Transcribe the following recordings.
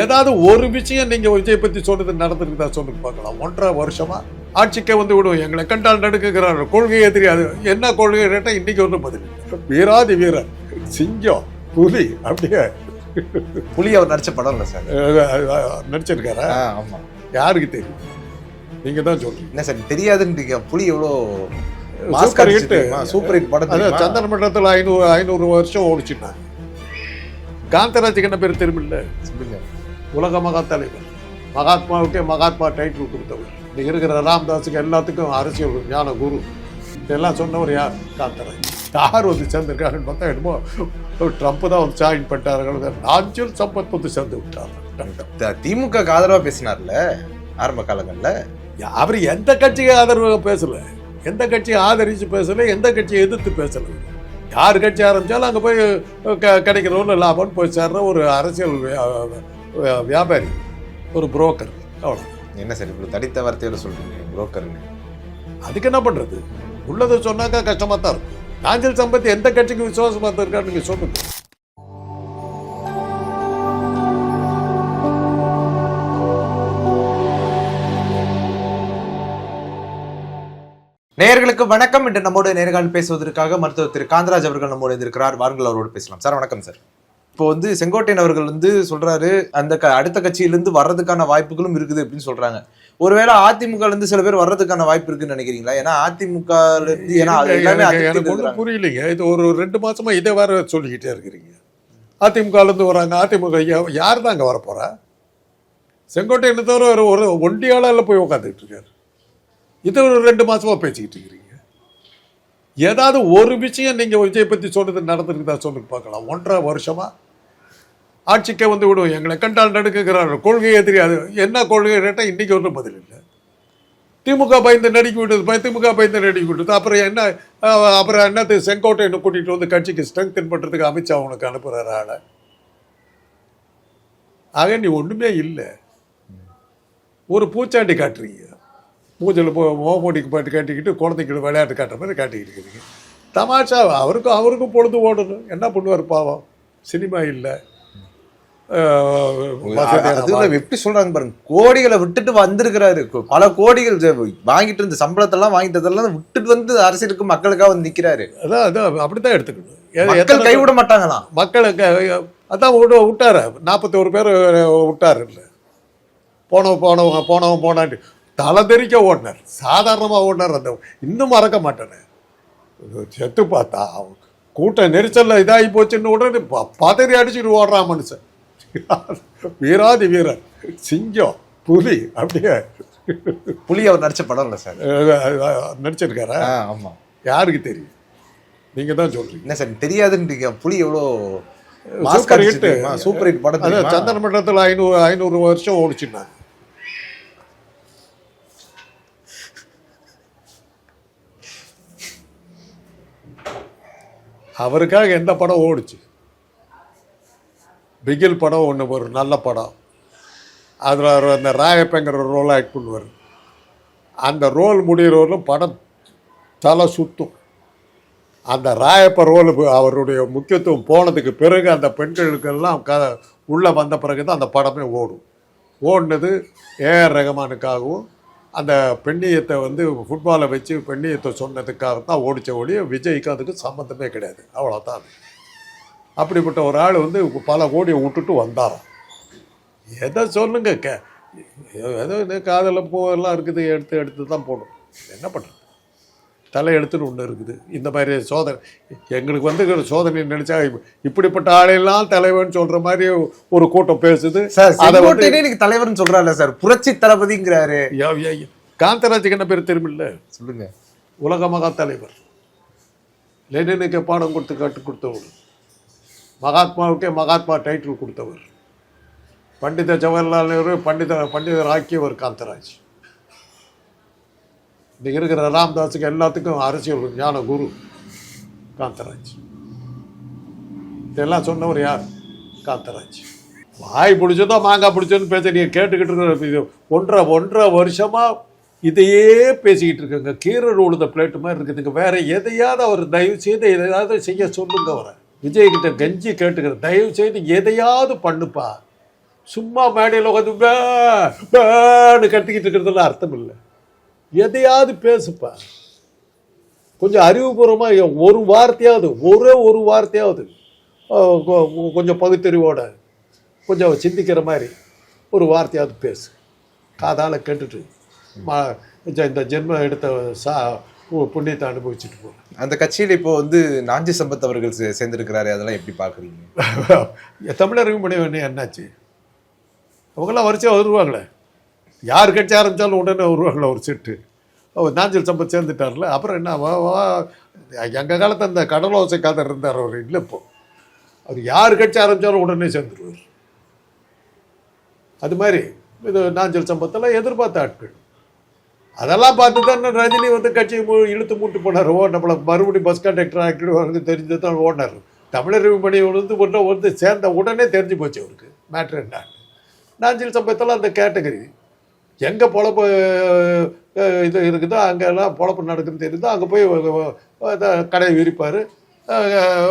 ஏதாவது ஒரு விஷயம் நீங்க விஜய் பத்தி சொன்னது நடந்திருக்குதா சொல்லுங்க பார்க்கலாம். ஒன்றரை வருஷமா ஆட்சிக்கே வந்து விடுவோம். எங்களை கண்டால் நடுக்குகிறார் கொள்கையே தெரியாது என்ன கொள்கை கேட்டா இன்னைக்கு ஒன்றும் பதில். வீராதி வீரர். சிங்கம் புலி அப்படியே. புலி அவர் நடிச்ச படம் இல்ல சார். நடிச்சிருக்காரா? ஆமா. யாருக்கு தெரியும்? நீங்க தான் சொல்றீங்க. என்ன சார் தெரியாதுன்றீங்க. புலி எவ்வளோ சூப்பர் ஹிட் சூப்பர் ஹிட் படம்? சந்தன மண்டலத்தில் ஐநூறு ஐநூறு வருஷம் ஓடிச்சுட்டாங்க. காந்தராஜுக்கு என்ன பேர் திரும்பில்ல உலக மகா தலைவர் மகாத்மாவுக்கே மகாத்மா டைட்டில் கொடுத்தவர். இன்னைக்கு இருக்கிற ராம்தாஸுக்கு எல்லாத்துக்கும் அரசியல் ஞான குரு. இதெல்லாம் சொன்னவர் யார்? காந்தராஜ். யார் வந்து சேர்ந்திருக்காருன்னு பார்த்தா என்னமோ ட்ரம்ப் தான் வந்து ஜாயின் பண்ணிட்டாரு நாஞ்சில் சம்பத் வந்து சேர்ந்து விட்டார். திமுக க்கு ஆதரவா பேசினார்ல ஆரம்ப காலங்கள்ல? அவர் எந்த கட்சிக்கு ஆதரவாக பேசல. எந்த கட்சியை ஆதரித்து பேசல எந்த கட்சியை எதிர்த்து பேசல. யார் கட்சி ஆரம்பிச்சாலும் அங்கே போய் க கிடைக்கிற ஒரு லாபம்னு போய் சேர்ற ஒரு அரசியல் வியாபாரி. ஒரு புரோக்கர் அவ்வளோ என்ன சார் இப்படி தடித்த வார்த்தையில சொல்றீங்க? புரோக்கர்னு அதுக்கு என்ன பண்ணுறது உள்ளதை சொன்னாக்கா கஷ்டமாக தான் இருக்கும். நாஞ்சல் சம்பத் எந்த கட்சிக்கு விசுவாசமாக இருக்கான்னு நீங்கள் சொல்லுங்க. நேயர்களுக்கு வணக்கம். இன்று நம்மோடு நேர்காணல் பேசுவதற்காக மருத்துவர் திரு காந்தராஜ் அவர்கள் நம்மோடு இருக்கிறார் வாருங்கள் அவரோடு பேசலாம். சார் வணக்கம் சார். இப்போ வந்து செங்கோட்டையன் அவர்கள் வந்து சொல்றாரு அந்த க- அடுத்த கட்சியிலிருந்து வர்றதுக்கான வாய்ப்புகளும் இருக்குது அப்படின்னு சொல்றாங்க. ஒருவேளை அதிமுக இருந்து சில பேர் வர்றதுக்கான வாய்ப்பு இருக்குன்னு நினைக்கிறீங்களா? ஏன்னா அதிமுக ஏன்னா எனக்கு ஒன்றும். புரியலைங்க. இது ஒரு ரெண்டு மாசமா இதை வேற சொல்லிக்கிட்டே இருக்கிறீங்க. அதிமுகலேருந்து வராங்க அதிமுக யார் தான் அங்கே வரப்போறா? செங்கோட்டையனை தவிர ஒரு ஒரு ஒண்டியாளால போய் உட்காந்துட்டு இருக்காரு. இது ஒரு ரெண்டு மாசமா பேசிக்கிட்டு இருக்கிறீங்க. ஏதாவது ஒரு விஷயம் நீங்க விஜய் பத்தி சொன்னது நடந்திருக்குதா சொல்லுங்க பார்க்கலாம். ஒன்றரை வருஷமா ஆட்சிக்கே வந்து விடுவோம். எங்களை கண்டால் நடுக்குகிறார்கள் கொள்கையே தெரியாது. என்ன கொள்கை கேட்டால் இன்னைக்கு ஒன்றும் பதில் இல்லை. திமுக பயந்து நடிக்க விட்டது. திமுக பயந்து நடிக்க விட்டது. அப்புறம் என்ன அப்புறம் என்னது? செங்கோட்டையனை கூட்டிகிட்டு வந்து கட்சிக்கு ஸ்ட்ரெங்தன் பண்ணுறதுக்கு அமித்ஷா உனக்கு அனுப்புகிறாரு ஆளை. ஆக நீ ஒன்றுமே இல்லை. ஒரு பூச்சாண்டி காட்டுறீங்க. பூஜையில் போ மோமோடிக்கு பாட்டு காட்டிக்கிட்டு குழந்தைக்கு விளையாட்டு காட்டுற மாதிரி காட்டிக்கிட்டு இருக்கிறீங்க தமாஷா அவருக்கும் அவருக்கும் பொழுது ஓடணும் என்ன பண்ணுவார் பாவம்? சினிமா இல்லை. எப்படி சொல்றாங்க பாருங்க. கோடிகளை விட்டுட்டு வந்திருக்கிறாரு. பல கோடிகள் வாங்கிட்டு இருந்த சம்பளத்தெல்லாம் வாங்கிட்டதெல்லாம் விட்டுட்டு வந்து அரசியலுக்கு மக்களுக்காக வந்து நிக்கிறாரு. அதான் அதான் அப்படித்தான் எடுத்துக்கணும். மக்கள் கைவிட மாட்டாங்களாம் மக்களுக்கு அதான் விட விட்டாரு. நாற்பத்தோரு பேர் விட்டாரு. இல்லை போனவன் போனவன் போனவன் போனான்ட்டு. தலை தெறிக்க ஓடினார். சாதாரணமாக ஓடினார் அந்த இன்னும் மறக்க மாட்டேனே. செத்து பார்த்தா அவன் கூட்ட நெரிசல்ல இதாகி போச்சுன்னு உடனே பதறி அடிச்சுட்டு ஓடுறான் மனுஷன். வீராதி வீரர் சிங்கம் புலி அப்படியே. புலி அவர் நடிச்ச படம் இல்ல சார் நடிச்சிருக்காரா? ஆமா. யாருக்கு தெரியும்? நீங்க தான் சொல்றீங்க. என்ன சார் தெரியாதுன்றீங்க புலி எவ்வளோ சூப்பர் ஹிட் சூப்பர் ஹிட் படம் தெரியுமா? சந்தன மண்டலத்தில் ஐநூறு ஐநூறு வருஷம் ஓடிச்சுன்னாங்க அவருக்காக எந்த படம் ஓடுச்சு? பிகில் படம் ஒன்று ஒரு நல்ல படம். அதில் அந்த ராயப்பங்கிற ரோல் ஆக்ட் பண்ணுவார். அந்த ரோல் முடிகிறவரும் படம் தலை சுத்தும். அந்த ராயப்ப ரோல் அவருடைய முக்கியத்துவம் போனதுக்கு பிறகு அந்த பெண்களுக்கெல்லாம் க உள்ளே வந்த பிறகு தான் அந்த படமே ஓடும். ஓடினது ஏஆர் ரஹ்மானுக்காகவும் அந்த பெண்ணியத்தை வந்து ஃபுட்பாலை வச்சு பெண்ணியத்தை சொன்னதுக்காக தான் ஓடிச்ச ஒழிய விஜய்க்கு அதுக்கு சம்மந்தமே கிடையாது. அவ்வளோதான் அப்படிப்பட்ட ஒரு ஆள் வந்து பல கோடியை விட்டுட்டு வந்தாராம். எதை சொல்லுங்க கே ஏதோ இந்த காதல பூவெல்லாம் இருக்குது எடுத்து எடுத்து தான் போடும் என்ன பண்ணுறது தலை எடுத்துன்னு ஒன்று இருக்குது. இந்த மாதிரி சோதனை எங்களுக்கு வந்து சோதனை நினைச்சா இப்ப- இப்படிப்பட்ட ஆளையெல்லாம் தலைவன் சொல்ற மாதிரி ஒரு கூட்டம் பேசுது. சார் அதை வந்து இன்னைக்கு தலைவர்னு சொல்றாருல சார் புரட்சி தளபதிங்கிறாரு. காந்தராஜுக்கு என்ன பேர் தெரியுமில்ல? சொல்லுங்க. உலக மகா தலைவர். லெனினுக்கு பாடம் கொடுத்து கற்றுக் கொடுத்தவர். மகாத்மாவுக்கே மகாத்மா டைட்டில் கொடுத்தவர். பண்டித ஜவஹர்லால் நேரு பண்டித பண்டிதர் ஆக்கியவர் காந்தராஜ். இன்றைக்கி இருக்கிற ராம்தாஸுக்கு எல்லாத்துக்கும் அரசியல் ஞான குரு காந்தராஜ். இதெல்லாம் சொன்னவர் யார்? காந்தராஜ். வாய் பிடிச்சதோ மாங்காய் பிடிச்சதுன்னு பேச நீங்கள் கேட்டுக்கிட்டு இருக்கிற இது ஒன்றரை ஒன்றரை வருஷமாக இதையே பேசிக்கிட்டு இருக்குங்க. கீரை உழுத பிளேட்டு மாதிரி இருக்குதுங்க வேறு எதையாவது அவர் தயவு செய்து எதையாவது செய்ய சொல்லுங்க அவரை. விஜய்கிட்ட கெஞ்சி கேட்டுக்கிற தயவு செய்து எதையாவது பண்ணுப்பா. சும்மா மேடையில் உட்காந்து பே பேன்னு இருக்கிறதுல அர்த்தம் இல்லை எதையாவது பேசுப்பா. கொஞ்சம் அறிவுபூர்வமாக ஒரு வார்த்தையாவது ஒரே ஒரு வார்த்தையாவது கொஞ்சம் பகுத்தறிவோட கொஞ்சம் சிந்திக்கிற மாதிரி ஒரு வார்த்தையாவது பேசு. காதால் கேட்டுட்டு இந்த- இந்த ஜென்மம் எடுத்த சா புண்ணியத்தை அனுபவிச்சுட்டு போ. அந்த கட்சியில இப்போ வந்து நாஞ்சி சம்பத் அவர்கள் சேர்ந்திருக்கிறாரு அதெல்லாம் எப்படி பாக்குறீங்க தமிழருக்கு முடிவு என்னாச்சு? அவங்களாம் வரிசையாக வருவாங்களே. யார் கட்சி ஆரம்பித்தாலும் உடனே வருவாங்களே ஒரு செட்டு. நாஞ்சல் சம்பத் சேர்ந்துட்டார்ல அப்புறம் என்ன வா வா. எங்கள் காலத்து அந்த கடலோசை காதர் இருந்தார் அவர் இல்லை இப்போ. அவர் யார் கட்சி ஆரம்பித்தாலும் உடனே சேர்ந்துருவார். அது மாதிரி இது நாஞ்சல் சம்பத்தெல்லாம் எதிர்பார்த்த ஆட்கள். அதெல்லாம் பார்த்து தான் ரஜினி வந்து கட்சியை இழுத்து மூட்டு போனார். ஓ நம்மளை மறுபடியும் பஸ் கண்டக்டர் ஆக்கிடுவாங்க தெரிஞ்சு தான் ஓனர் தமிழர் பணி வந்து ஒன்று வந்து சேர்ந்த உடனே தெரிஞ்சு போச்சு அவருக்கு. மேட்ரு என்ன? நாஞ்சில் சம்பவத்தில் அந்த கேட்டகரி எங்கே பொழப்பு இது இருக்குதோ அங்கெல்லாம் பொழப்பு நடக்குதுன்னு தெரியுதோ அங்கே போய் கடையை விரிப்பார்.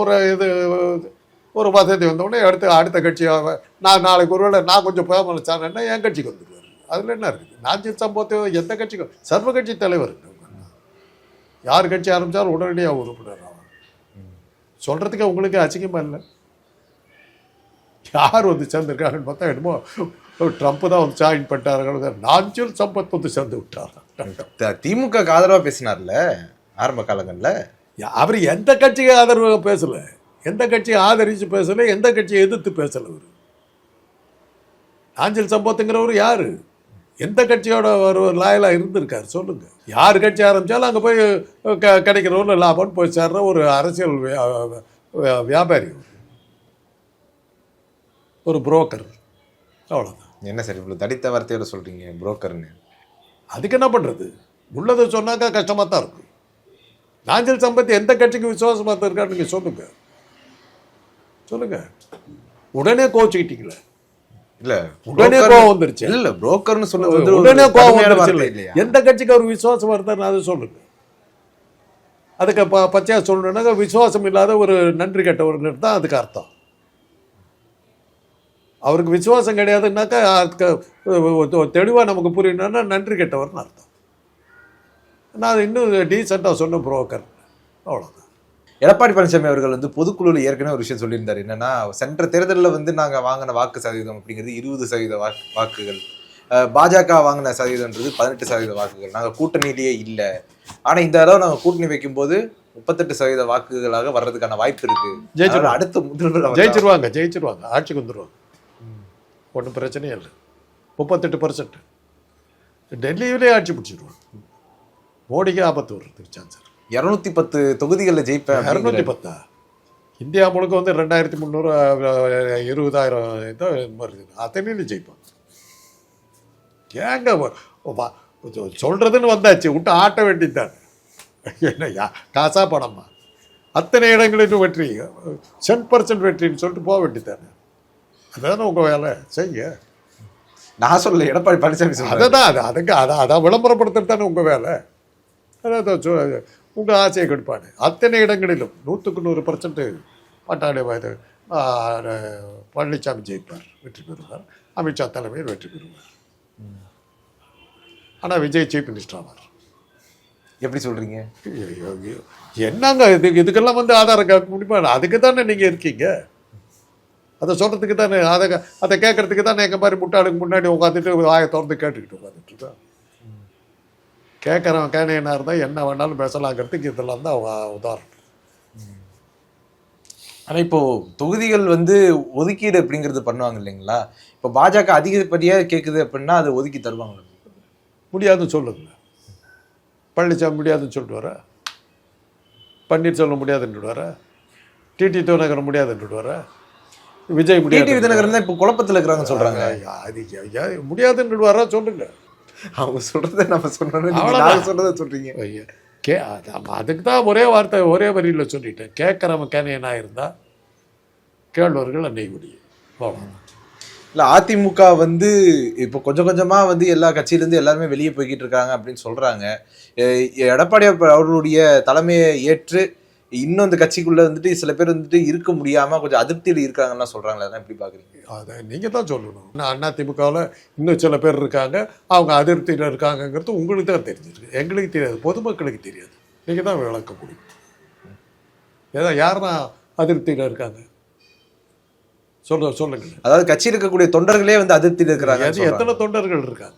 ஒரு இது ஒரு வசதி வந்தோடனே அடுத்து அடுத்த கட்சியாக நான் நாளைக்கு ஒருவேளை நான் கொஞ்சம் ஃபேமஸ் ஆனேன்னா என் கட்சிக்கு வந்துடுவார். அதில் என்ன இருக்குது நாஞ்சில் சம்பவத்தை எந்த கட்சிக்கும் சர்வ கட்சி தலைவர். யார் கட்சி ஆரம்பித்தாலும் உடனடியாக உறுப்பினர் ஆவார். சொல்கிறதுக்கு உங்களுக்கு அசிங்கமா இல்லை? யார் வந்து சேர்ந்துருக்காங்கன்னு பார்த்தா என்னமோ ட்ரம்ப் தான் வந்து ஜாயின் பண்ணிட்டாருங்க நாஞ்சில் சம்பத் வந்து சேர்ந்து விட்டார். திமுக ஆதரவா பேசினார்ல ஆரம்ப காலங்கள்ல? அவர் எந்த கட்சிக்கு ஆதரவாக பேசல? எந்த கட்சியை ஆதரித்து பேசல? எந்த கட்சியை எதிர்த்து பேசல அவர்? நாஞ்சில் சம்பத்துங்கிறவர் யாரு? எந்த கட்சியோட ஒரு லாயலாக இருந்திருக்காரு சொல்லுங்க. யார் கட்சி ஆரம்பித்தாலும் அங்கே போய் க கிடைக்கிற ஒரு லாபம்னு போய் சேர்ற ஒரு அரசியல் வியா- வியா- வியாபாரி. ஒரு புரோக்கர் அவ்வளோதான் என்ன சார் இவ்வளவு தடித்த வார்த்தையோட சொல்றீங்க புரோக்கர்னு அதுக்கு என்ன பண்ணுறது உள்ளதை சொன்னாக்கா கஷ்டமாக தான் இருக்கும். நாஞ்சல் சம்பத் எந்த கட்சிக்கு விசுவாசமாக இருக்கான்னு நீங்கள் சொல்லுங்க. சொல்லுங்க. உடனே கோச்சுக்கிட்டீங்களே. இல்ல உடனே கோவம் வந்துருச்சு. இல்ல புரோக்கர்னு சொன்னது வந்து உடனே கோவம் வந்துருச்சு. இல்லையா? எந்த கட்சிக்கு அவர் விசுவாசம் வருதான்னு அதை சொல்லுங்க. அதுக்கு ப பச்சையா சொல்லணுன்னாக்கா விசுவாசம் இல்லாத ஒரு நன்றி கெட்டவர்கள் தான் அதுக்கு அர்த்தம். அவருக்கு விசுவாசம் கிடையாதுன்னாக்கா அதுக்கு தெளிவாக நமக்கு புரியணும்னா நன்றி கெட்டவர்னு அர்த்தம். நான் இன்னும் டீசெண்டாக சொன்ன புரோக்கர் அவ்வளோதான் எடப்பாடி பழனிசாமி அவர்கள் வந்து பொதுக்குழுல ஏற்கனவே ஒரு விஷயம் சொல்லியிருந்தாரு. என்னன்னா சென்ற தேர்தலில் வந்து நாங்க வாங்கின வாக்கு சதவீதம் அப்படிங்கிறது இருபது சதவீத வாக்கு வாக்குகள். பாஜக வாங்கின சதவீதம்ன்றது பதினெட்டு சதவீத வாக்குகள். நாங்க கூட்டணியிலேயே இல்லை. ஆனா இந்த தடவை நாங்க கூட்டணி வைக்கும்போது முப்பத்தெட்டு சதவீத வாக்குகளாக வர்றதுக்கான வாய்ப்பு இருக்கு. ஜெயிச்சிருவாங்க. அடுத்த முதல்வர். ஜெயிச்சிருவாங்க ஜெயிச்சிருவாங்க. ஆட்சிக்கு வந்துடுவாங்க ஒன்றும் பிரச்சனையே இல்லை. முப்பத்தெட்டு பர்சன்ட் டெல்லியிலே ஆட்சி பிடிச்சிடுவாங்க மோடிக்கு ஆபத்து வர்றதுக்கு சான்ஸ் இருநூத்தி பத்து தொகுதிகளில் ஜெயிப்பேன் இரநூத்தி பத்தா? இந்தியா முழுக்க வந்து ரெண்டாயிரத்தி முந்நூறு இருபதாயிரம் இதோ வருது அத்தனையும் ஜெயிப்பான் ஏங்க வ- வ- சொ- சொல்றதுன்னு வந்தாச்சு. விட்டு ஆட்ட வேண்டியதுதான். என்னய்யா காசா பணமா? அத்தனை இடங்களிலும் வெற்றி. சென் பர்சன்ட் வெற்றின்னு சொல்லிட்டு போக வேண்டியதானே அதானே உங்கள் வேலை? செய்யுங்க நான் சொல்லல எடப்பாடி பழனிசாமி சொல்றேன் அதை தான் அது அதுக்கு அதை அதான் விளம்பரப்படுத்துறது தானே உங்கள் வேலை. அதான் உங்கள் ஆசையை கெடுப்பாடு அத்தனை இடங்களிலும் நூற்றுக்கு நூறு பர்சன்ட் பட்டாளி பழனிசாமி ஜெயிப்பார் வெற்றி பெறுவார். அமித்ஷா தலைமையில் வெற்றி பெறுவார். ஆனால் விஜய் சீஃப் மினிஸ்டர் ஆவார். எப்படி ஐயோ. என்னங்க இது? இதுக்கெல்லாம் வந்து ஆதாரம் கேட்க முடியுமா? அதுக்கு தானே நீங்கள் இருக்கீங்க. அதை சொல்கிறதுக்கு தானே அதை அதை கேட்கறதுக்கு தானே எங்கள் மாதிரி முட்டாளுக்கு முன்னாடி உட்காந்துட்டு வாயை திறந்து கேட்டுக்கிட்டு உட்காந்துட்டு இருக்கோம். கேட்குறவன் கேனையனாக இருந்தால் என்ன வேணாலும் பேசலாங்கிறதுக்கு இதெல்லாம் தான் உதாரணம். ஆனா இப்போ தொகுதிகள் வந்து ஒதுக்கீடு அப்படிங்கிறது பண்ணுவாங்க இல்லைங்களா? இப்போ பாஜக அதிகப்படியா கேக்குது அப்படின்னா அதை ஒதுக்கி தருவாங்க முடியாதுன்னு சொல்லுங்க. பழனிசாமி முடியாதுன்னு சொல்லிட்டு வர பன்னீர்செல்வம் முடியாதுன்னு வர டிடி தினகரன் முடியாதுன்னு வர விஜய் டிடி முடியாது விதிநகரன் தான் இப்போ குழப்பத்துல இருக்கிறாங்க சொல்றாங்க. அது ஐயா, முடியாதுன்னு வர சொல்லுங்க. அவங்க சொல்றதை நம்ம. நாங்க சொல்றதை சொல்றீங்க ஐயா, கே அதுக்கு தான் ஒரே வார்த்தை ஒரே வரியில் சொல்லிட்டேன் கேட்குறவன் கேனையனாக இருந்தால் கேள்வர்கள் அன்னை முடியும் அவ்வளவுதான். இல்ல அதிமுக வந்து இப்போ கொஞ்சம் கொஞ்சமா வந்து எல்லா கட்சியில இருந்து எல்லாருமே வெளியே போய்கிட்டு இருக்காங்க அப்படின்னு சொல்றாங்க எ- எடப்பாடி அவர்களுடைய தலைமையை ஏற்று இன்னும் இந்த கட்சிக்குள்ள வந்துட்டு சில பேர் வந்துட்டு இருக்க முடியாம கொஞ்சம் அதிருப்தியில் இருக்காங்கன்னு சொல்றாங்களே அதான் எப்படி பாக்குறீங்க? அதை நீங்கள் தான் சொல்லணும். அண்ணா திமுகவில் இன்னும் சில பேர் இருக்காங்க. அவங்க அதிருப்தியில் இருக்காங்கங்கிறது உங்களுக்கு தான் தெரிஞ்சிருக்கு. எங்களுக்கு தெரியாது. பொதுமக்களுக்கு தெரியாது. நீங்கள் தான் விளக்க முடியும். ஏதோ யாருன்னா அதிருப்தியில் இருக்காங்க? சொல்ல சொல்லுங்க. அதாவது கட்சியில் இருக்கக்கூடிய தொண்டர்களே வந்து அதிருப்தியில் இருக்கிறாங்க எது- எத்தனை தொண்டர்கள் இருக்காங்க?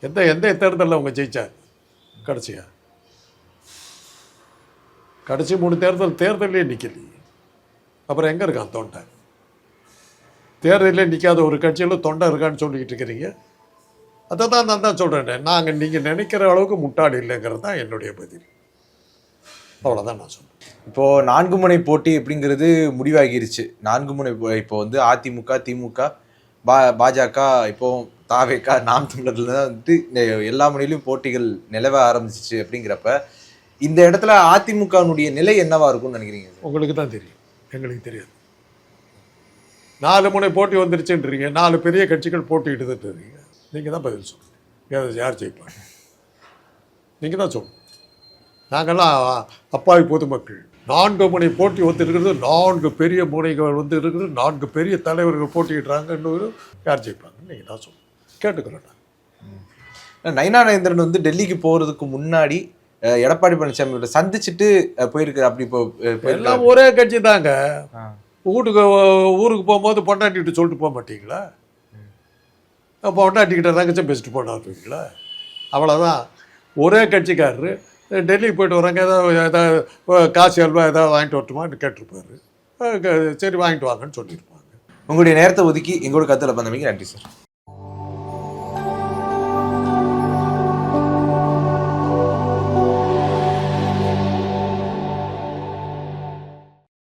எந்த எந்த தேர்தலில் அவங்க ஜெயிச்சாங்க? கடைசியா? கடைசி மூணு தேர்தல் தேர்தலே நிற்கலையே அப்புறம் எங்கே இருக்கான் தொண்டை? தேர்தலே நிற்காத ஒரு கட்சியில் தொண்டை இருக்கான்னு சொல்லிக்கிட்டு இருக்கிறீங்க. அதை தான் நான் தான் சொல்கிறேன் நாங்கள் நீங்கள் நினைக்கிற அளவுக்கு முட்டாள் இல்லைங்கிறது தான் என்னுடைய பதில். அவ்வளோதான் நான் சொல்கிறேன் இப்போது நான்கு முனை போட்டி அப்படிங்கிறது முடிவாகிருச்சு. நான்கு முனை இப்போ வந்து அதிமுக திமுக பா பாஜக இப்போ தாவேக்கா நாம் தமிழர்ல தான் வந்துட்டு எல்லா முனையிலும் போட்டிகள் நிலவ ஆரம்பிச்சிச்சு அப்படிங்கிறப்ப இந்த இடத்துல அதிமுகனுடைய நிலை என்னவா இருக்கும்னு நினைக்கிறீங்க உங்களுக்கு தான் தெரியும். எங்களுக்கு தெரியாது. நாலு முனை போட்டி வந்துருச்சுன்றீங்க. நாலு பெரிய கட்சிகள் போட்டியிடுதுன்றீங்க. நீங்கள் தான் பதில் சொல்லுங்கள் யார் ஜெயிப்பாங்க? நீங்கள் தான் சொல்லணும். நாங்கள்லாம் அப்பாவி பொதுமக்கள் நான்கு முனை போட்டி வந்து இருக்கிறது நான்கு பெரிய முனைகள் வந்து இருக்குது நான்கு பெரிய தலைவர்கள் போட்டியிடுறாங்கன்னு யார் ஜெயிப்பாங்க? நீங்கள் தான் சொல்லணும். கேட்டுக்கிறேன் நான் நயந்திரன் வந்து டெல்லிக்கு போறதுக்கு முன்னாடி எடப்பாடி பழனிசாமியோட சந்திச்சுட்டு போயிருக்கு அப்படி இப்போ ஒரே கட்சி தாங்க. வீட்டுக்கு ஊருக்கு போகும்போது பொண்டாட்டிக்கிட்ட சொல்லிட்டு போக மாட்டீங்களா? அப்போ பொண்டாட்டிக்கிட்ட ரகசியம் பேசிட்டு போனாருங்களா அவ்வளோதான் ஒரே கட்சிக்காரரு. டெல்லிக்கு போயிட்டு வராங்க ஏதாவது ஏதாவது காசு அல்வா ஏதாவது வாங்கிட்டு வரட்டுமான்னு கேட்டிருப்பாரு. சரி வாங்கிட்டு வாங்கன்னு சொல்லியிருப்பாங்க. உங்களுடைய நேரத்தை ஒதுக்கி எங்களோட கத்துல பந்தமைக்கு நன்றி சார்.